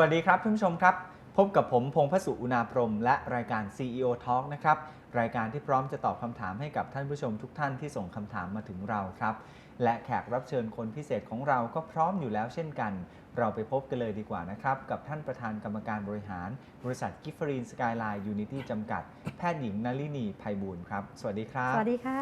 วัสดีครับท่านผู้ชมครับ พบกับผมพงษ์พสุอุณาพรหมและรายการ CEO Talk นะครับ รายการที่พร้อมจะตอบคำถามให้กับท่านผู้ชมทุกท่านที่ส่งคำถามมาถึงเราครับ และแขกรับเชิญคนพิเศษของเราก็พร้อมอยู่แล้วเช่นกัน เราไปพบกันเลยดีกว่านะครับ กับท่านประธานกรรมการบริหาร บริษัทกิฟฟรีนสกายไลน์ยูนิตี้จำกัด แพทย์หญิงนลินีภัยบูลย์ครับ สวัสดีครับ สวัสดีค่ะ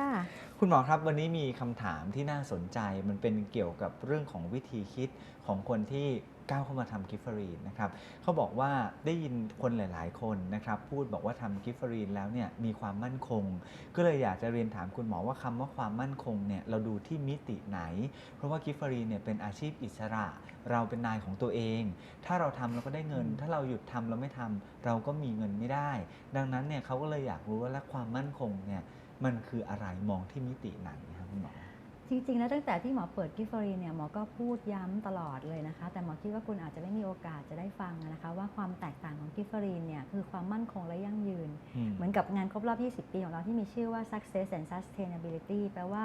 คุณหมอครับวันนี้มีคำถามที่น่าสนใจมันเป็นเกี่ยวกับเรื่องของวิธีคิดของคนที่ ก้าวเข้ามาทำกิฟเฟอรีนนะครับเขาบอกว่าได้ยินคนหลาย ๆ คนนะครับพูดบอกว่าทำกิฟเฟอรีนแล้วเนี่ยมีความมั่นคง ก็เลยอยากจะเรียนถามคุณหมอว่าคำว่าความมั่นคงเนี่ยเราดูที่มิติไหน เพราะว่ากิฟเฟอรีนเนี่ยเป็นอาชีพอิสระ เราเป็นนายของตัวเอง ถ้าเราทำเราก็ได้เงินอืมถ้าเราหยุดทำเราไม่ทำเราก็มีเงินไม่ได้ ดังนั้นเนี่ยเขาก็เลยอยากรู้ว่าแล้วความมั่นคงเนี่ยมันคืออะไรมองที่มิติไหนครับคุณหมอ จริงๆแล้วตั้งแต่ที่หมอเปิดกิฟฟรีเนี่ยหมอก็พูดย้ำตลอดเลยนะคะ แต่หมอคิดว่าคุณอาจจะไม่มีโอกาสจะได้ฟังนะคะ ว่าความแตกต่างของกิฟฟรีเนี่ยคือความมั่นคงและยั่งยืน เหมือนกับงานครบรอบ 20 ปีของเราที่มีชื่อว่า success and sustainability แปลว่า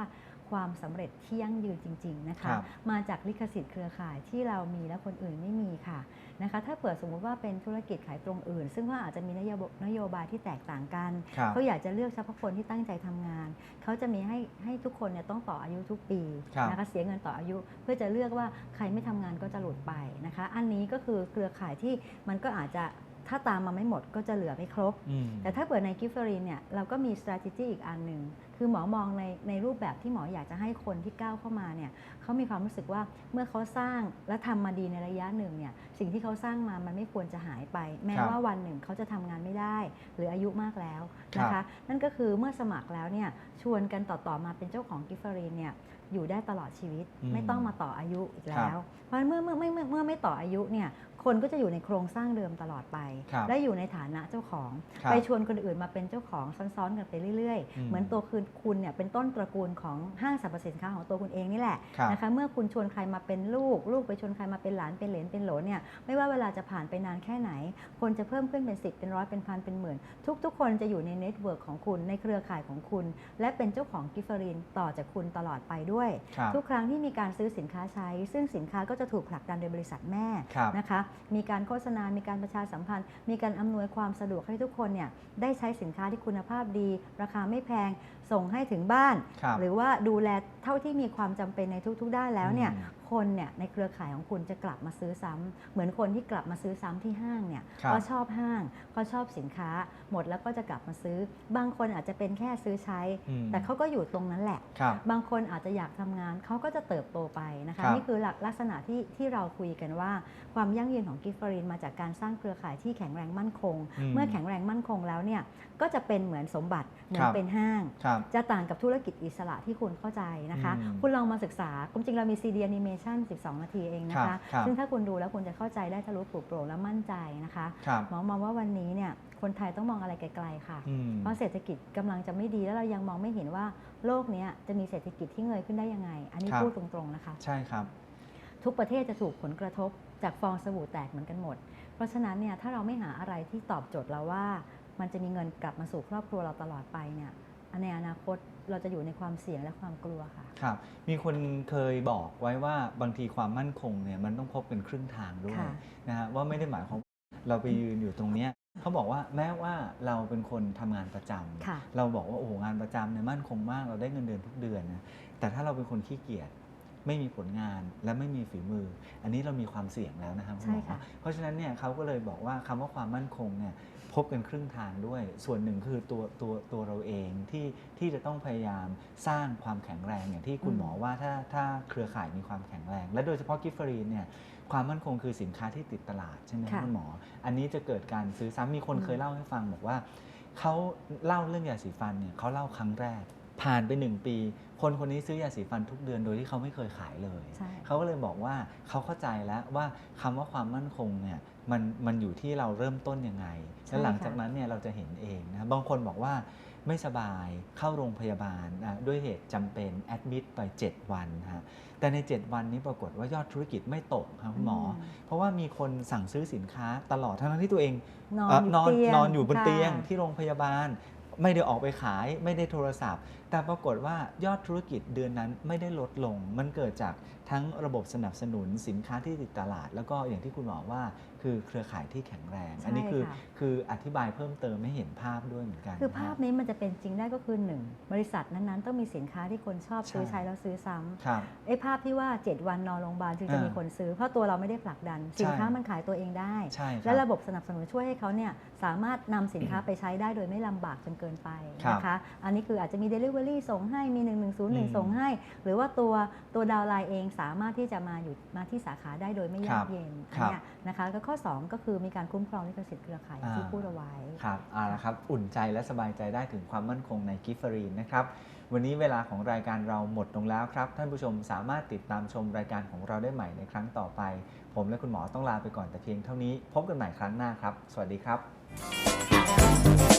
ความสำเร็จที่ยั่งยืนจริง ๆ นะครัคะบมาจากลิขสิทธิ์เครือข่ายที่เรามีและคนอื่นไม่มีค่ะนะคะ ถ้าเปิดสมมุติว่าเป็นธุรกิจขายตรงอื่น ซึ่งว่าอาจจะมีนโยบนโยบายที่แตกต่างกันครับเขาอยากจะเลือกเฉพาะคนที่ตั้งใจทำงาน เขาจะมีให้ให้ทุกคนเนี่ยต้องต่ออายุทุกปีครับนะคะเสียเงินต่ออายุ เพื่อจะเลือกว่าใครไม่ทำงานก็จะหลุดไปนะคะ อันนี้ก็คือเครือข่ายที่มันก็อาจจะ ถ้าตามมาไม่หมดก็จะเหลือไม่ครบอืมแต่ถ้าเปิดในกิฟเฟอรีนเนี่ยเราก็มี strategy อีกอันหนึ่ง คือหมอมองในในรูปแบบที่หมออยากจะให้คนที่ก้าวเข้ามาเนี่ยเขามีความรู้สึกว่าเมื่อเขาสร้างและทำมาดีในระยะหนึ่งเนี่ยสิ่งที่เขาสร้างมามันไม่ควรจะหายไป แม้ครับว่าวันหนึ่งเขาจะทำงานไม่ได้ หรืออายุมากแล้วนะครัคะบนั่นก็คือเมื่อสมัครแล้วเนี่ยชวนกันต่อๆมาเป็นเจ้าของกิฟเฟอรีนเนี่ยอยู่ได้ตลอดชีวิตอืมไม่ต้องมาต่ออายุอีกครัแล้บวเพราะฉะนั้นเมื่อเมื่อเมื่อเมื่อเมื่อไม่ต่ออายุเนี่ยคนก็จะอยู่ในโครงสร้างเดิมตลอดไปครับและอยู่ในฐานะเจ้าของครับไปชวนคนอื่นมาเป็นเจ้าของซ้อนๆกันไปเรื่อยอืมๆเหมือนตัวคุณคุณเนี่ยเป็นต้นตระกูลของห้างสรรพสินค้าของตัวคุณเองนี่แหละครับนะคะเมื่อคุณชวนใครมาเป็นลูก ลูกไปชวนใครมาเป็นหลานเป็นเหลนเป็นโหลนเนี่ยไม่ว่าเวลาจะผ่านไปนานแค่ไหน คนจะเพิ่มขึ้นเป็นสิบเป็นร้อยเป็นพันเป็นหมื่นทุกๆ คนจะอยู่ในเน็ตเวิร์กของคุณในเครือข่ายของคุณ และเป็นเจ้าของกิฟเฟอรีนต่อจากคุณตลอดไปด้วยครับทุกครั้งที่มีการซื้อสินค้าใช้ ซึ่งสินค้าก็จะถูกผลักดันโดยบริษัทแม่ครับนะคะมีการโฆษณา มีการประชาสัมพันธ์ มีการอำนวยความสะดวกให้ทุกคนเนี่ยได้ใช้สินค้าที่คุณภาพดี ราคาไม่แพงส่งให้ถึงบ้าน ครับหรือว่าดูแลเท่าที่มีความจำเป็นในทุกๆด้านแล้วเนี่ยอืม คนเนี่ยในเครือข่ายของคุณจะกลับมาซื้อซ้ำเหมือนคนที่กลับมาซื้อซ้ำที่ห้างเนี่ยครับเขาชอบห้างเขาชอบสินค้า หมดแล้วก็จะกลับมาซื้อ บางคนอาจจะเป็นแค่ซื้อใช้อืมแต่เขาก็อยู่ตรงนั้นแหละครับบางคนอาจจะอยากทำงานเขาก็จะเติบโตไปนะคะครับนี่คือหลักลักษณะที่ที่เราคุยกันว่า ความยั่งยืนของกิฟฟรินมาจากการสร้างเครือข่ายที่แข็งแรงมั่นคงอืมเมื่อแข็งแรงมั่นคงแล้วเนี่ยก็จะเป็นเหมือนสมบัติเหมือคนรับเป็นห้างครับจะต่างกับธุรกิจอิสระที่คุณเข้าใจนะคะอืมคุณลองมาศึกษาความจริงเรามี CD Animation 12 นาทีเองนะครัคะบครับซึ่งถ้าคุณดูแล้วคุณจะเข้าใจได้ทะลุปลุกโปร่งและมั่นใจนะคะครับหมอมองว่าวันนี้เนี่ยคนไทยต้องมองอะไรไกลๆค่ะ อืม เพราะเศรษฐกิจกำลังจะไม่ดีแล้วเรายังมองไม่เห็นว่าโลกเนี้ยจะมีเศรษฐกิจที่เงยขึ้นได้ยังไง อันนี้ครับ พูดตรงๆนะคะ ใช่ครับ ทุกประเทศจะถูกผลกระทบจากฟองสบู่แตกเหมือนกันหมด เพราะฉะนั้นเนี่ยถ้าเราไม่หาอะไรที่ตอบโจทย์เราว่า มันจะมีเงินกลับมาสู่ครอบครัวเราตลอดไปเนี่ย ในอนาคตเราจะอยู่ในความเสี่ยงและความกลัวค่ะ ครับ มีคนเคยบอกไว้ว่าบางทีความมั่นคงเนี่ยมันต้องพบกันครึ่งทางด้วยค่ะนะฮะว่าไม่ได้หมายความว่าเราไปยืนอยู่ตรงเนี้ยเขาบอกว่าแม้ว่าเราเป็นคนทำงานประจำค่ะ เราบอกว่าโอ้โหงานประจำเนี่ยมั่นคงมากเราได้เงินเดือนทุกเดือนนะแต่ถ้าเราเป็นคนขี้เกียจไม่มีผลงานและไม่มีฝีมือ อันนี้เรามีความเสี่ยงแล้วนะครับณหมอใช่ค่ะ เพราะฉะนั้นเนี่ยเขาก็เลยบอกว่าคำว่าความมั่นคงเนี่ย พบกันครึ่งทางด้วย ส่วนหนึ่งคือตัวตัวตัวเราเองที่ที่จะต้องพยายามสร้างความแข็งแรงอย่างที่คุณหมอว่าถ้าถ้าเครือข่ายมีความแข็งแรง และโดยเฉพาะกิฟฟรีนเนี่ยความมั่นคงคือสินค้าที่ติดตลาดใช่ไหมครับค่ะคุณหมอ อันนี้จะเกิดการซื้อซ้ำมีคนอืมเคยเล่าให้ฟังบอกว่าเขาเล่าเรื่องยาสีฟันเนี่ยเขาเล่าครั้งแรก ผ่านไปหนึ่งปี คนคนนี้ซื้อยาสีฟันทุกเดือนโดยที่เขาไม่เคยขายเลย ใช่ เขาก็เลยบอกว่าเขาเข้าใจแล้วว่าคำว่าความมั่นคงเนี่ยมันมันอยู่ที่เราเริ่มต้นยังไง ใช่แล้วหลังค่ะ จากนั้นเนี่ยเราจะเห็นเองนะบางคนบอกว่าไม่สบายเข้าโรงพยาบาลอะด้วยเหตุจำเป็นแอดมิดไป 7 วันฮะแต่ใน 7 วันนี้ปรากฏว่ายอดธุรกิจไม่ตกครับคุณหมออมเพราะว่ามีคนสั่งซื้อสินค้าตลอดทั้งๆที่ตัวเองนอนเอ่ออยู่นอนเตียงนอนอยู่บนค่ะ เตียงที่โรงพยาบาล ไม่ได้ออกไปขาย ไม่ได้โทรศัพท์ แต่ปรากฏว่ายอดธุรกิจเดือนนั้นไม่ได้ลดลง มันเกิดจากทั้งระบบสนับสนุนสินค้าที่ติดตลาด แล้วก็อย่างที่คุณหมอว่าคือเครือข่ายที่แข็งแรงใช่อันนี้คือค่ะคืออธิบายเพิ่มเติมให้เห็นภาพด้วยเหมือนกัน คือภาพนะนี้มันจะเป็นจริงได้ก็คือหนึ่งบริษัทนั้นๆ ต้องมีสินค้าที่คนชอบซื้อใช่ใช้แล้วซื้อซ้ำครับไอ้ภาพที่ว่า 7 วันนอนโรงพยาบาลจึงจะอ่ามีมีคนซื้อ เพราะตัวเราไม่ได้ผลักดัน สินค้าใช่มันขายตัวเองได้ใช่คและรับระบบสนับสนุนช่วยให้เขาเนี่ยสามารถนำสินค้าไปใช้ได้โดยไม่ลำบากจนเกินไปครับนะคะ อันนี้คืออาจจะมี Delivery ส่งให้มีอืม1101 ส่งให้ หรือว่าตัวตัวดาวน์ไลน์เองสามารถที่จะมาอยู่มาที่สาขาได้โดยไม่ยากเย็นอันเนี้ยนะคะแล้วข้อ 2 ก็คือมีการคุ้มครองลิขสิทธิ์เครือข่ายอย่างที่อ่าพูดเอาไว้ครับเอาละครับอุ่นใจและสบายใจได้ถึงความมั่นคงในกิฟเฟอรีนนะครับวันนี้เวลาของรายการเราหมดลงแล้วครับ ท่านผู้ชมสามารถติดตามชมรายการของเราได้ใหม่ในครั้งต่อไป ผมและคุณหมอต้องลาไปก่อนแต่เพียงเท่านี้ พบกันใหม่ครั้งหน้าครับ สวัสดีครับ